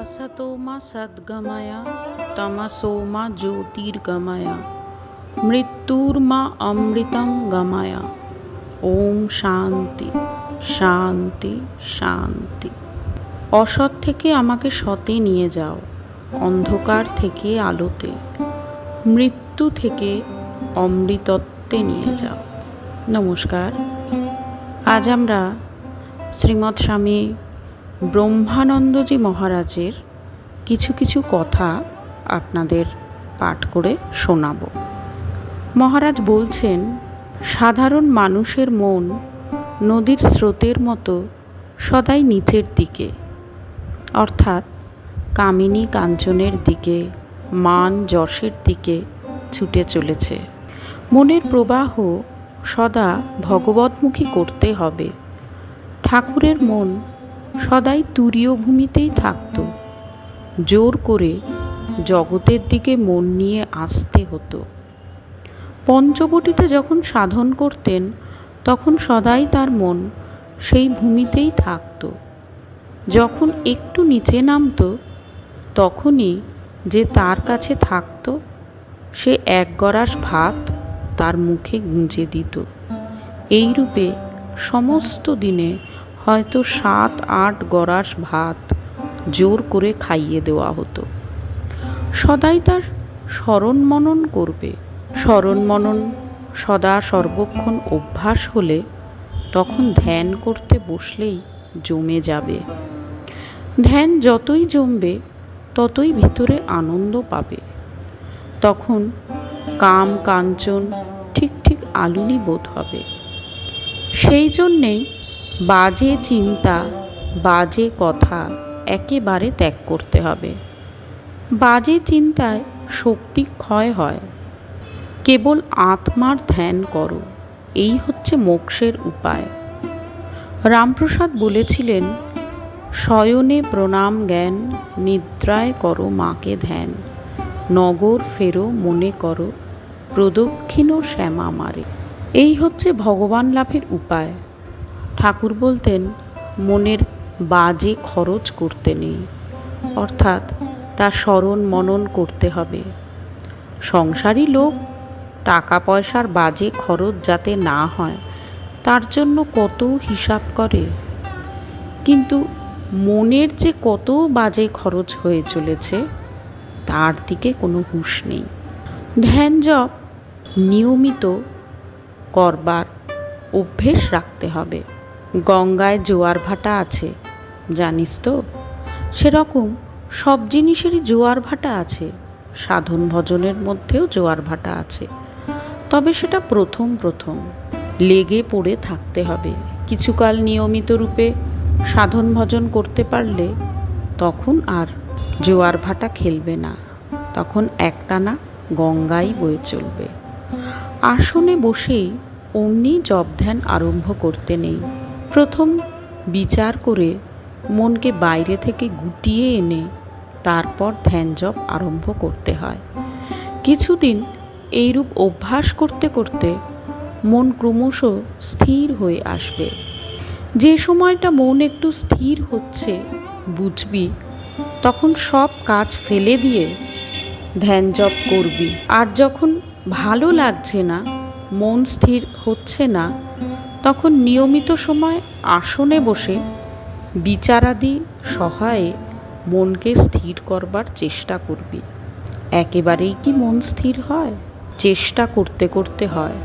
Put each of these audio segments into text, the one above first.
असतो मा सद्गमय तमसो मा ज्योतिर्गमय মৃত্যুর্মা অমৃতম গমায় ওম শান্তি শান্তি শান্তি অসৎ থেকে আমাকে সতে নিয়ে যাও অন্ধকার থেকে আলোতে মৃত্যু থেকে অমৃতত্বে নিয়ে যাও নমস্কার আজ আমরা শ্রীমৎ স্বামী ব্রহ্মানন্দজি মহারাজের কিছু কিছু কথা আপনাদের পাঠ করে শোনাব। মহারাজ বলছেন, সাধারণ মানুষের মন নদীর স্রোতের মতো সদাই নিচের দিকে, অর্থাৎ কামিনী কাঞ্চনের দিকে, মান যশের দিকে ছুটে চলেছে। মনের প্রবাহ সদা ভগবতমুখী করতে হবে। ঠাকুরের মন সদাই তুরীয় ভূমিতেই থাকত। জোর করে জগতের দিকে মন নিয়ে আসতে হতো। পঞ্চবটিতে যখন সাধন করতেন, তখন সদাই তার মন সেই ভূমিতেই থাকত। যখন একটু নিচে নামতো, তখনই যে তার কাছে থাকত, সে এক গরাস ভাত তার মুখে গুঁজে দিত। এই রূপে সমস্ত দিনে হয়তো সাত, আট গরাস ভাত জোর করে খাইয়ে দেওয়া হতো। সদাই তার স্মরণ মনন করবে। স্মরণ মনন সদা সর্বক্ষণ অভ্যাস হলে তখন ধ্যান করতে বসলেই জমে যাবে। ধ্যান যতই জমবে, ততই ভিতরে আনন্দ পাবে। তখন কাম কাঞ্চন ঠিক ঠিক আলুনি বোধ হবে। সেই জন্যেই বাজে চিন্তা, বাজে কথা একেবারে ত্যাগ করতে হবে। বাজে চিন্তায় শক্তি ক্ষয় হয়। কেবল আত্মার ধ্যান করো, এই হচ্ছে মোক্ষের উপায়। রামপ্রসাদ বলেছিলেন, শয়নে প্রণাম জ্ঞান, নিদ্রায় করো মাকে ধ্যান, নগর ফেরো মনে করো, প্রদক্ষিণ শ্যামা মারে। এই হচ্ছে ভগবান লাভের উপায়। ঠাকুর বলতেন, মনের বাজে খরচ করতে নেই। অর্থাৎ তা স্মরণ মনন করতে হবে। সংসারী লোক, টাকা পয়সার বাজে খরচ যাতে না হয়, তার জন্য কত হিসাব করে। কিন্তু মনের যে কত বাজে খরচ হয়ে চলেছে, তার দিকে কোনো হুঁশ নেই। ধ্যান জপ নিয়মিত করবার অভ্যেস রাখতে হবে। গঙ্গায় জোয়ার ভাটা আছে, জানিস তো? সেরকম সব জিনিসেরই জোয়ার ভাটা আছে, সাধন ভজনের মধ্যেও জোয়ার ভাটা আছে। তবে সেটা প্রথম প্রথম, লেগে পড়ে থাকতে হবে। কিছুকাল নিয়মিত রূপে সাধন ভজন করতে পারলে তখন আর জোয়ার ভাটা খেলবে না, তখন একটানা গঙ্গাই বয়ে চলবে। আসনে বসেই অমনি জপ ধ্যান আরম্ভ করতে নেই। প্রথম বিচার করে মনকে বাইরে থেকে গুটিয়ে এনে তারপর ধ্যান জপ আরম্ভ করতে হয়। কিছুদিন এইরূপ অভ্যাস করতে করতে মন ক্রমশ স্থির হয়ে আসবে। যে সময়টা মন একটু স্থির হচ্ছে, বুঝবি, তখন সব কাজ ফেলে দিয়ে ধ্যান জপ করবি। আর যখন ভালো লাগছে না, মন স্থির হচ্ছে না তখন নিয়মিত সময় আসনে বসে বিচারাদি সহায়ে মনকে স্থির করবার চেষ্টা করবি। একেবারেই কি মন স্থির হয়? চেষ্টা করতে করতে হয়।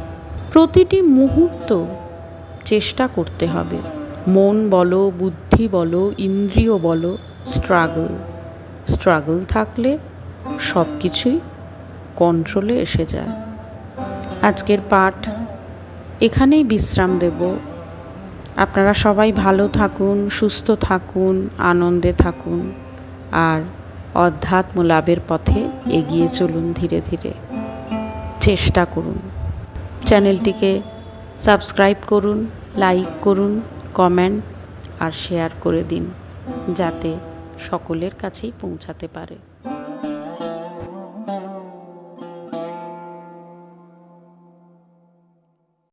প্রতিটি মুহূর্ত চেষ্টা করতে হবে। মন বলো, বুদ্ধি বলো, ইন্দ্রিয় বলো স্ট্রাগল স্ট্রাগল থাকলে সব কিছুই কন্ট্রোলে এসে যায়। আজকের পাঠ এখানেই বিশ্রাম দেব। আপনারা সবাই ভালো থাকুন, সুস্থ থাকুন, আনন্দে থাকুন, আর অধ্যাত্ম লাভের পথে এগিয়ে চলুন ধীরে ধীরে। চেষ্টা করুন। চ্যানেলটিকে সাবস্ক্রাইব করুন, লাইক করুন, কমেন্ট আর শেয়ার করে দিন, যাতে সকলের কাছেই পৌঁছাতে পারে।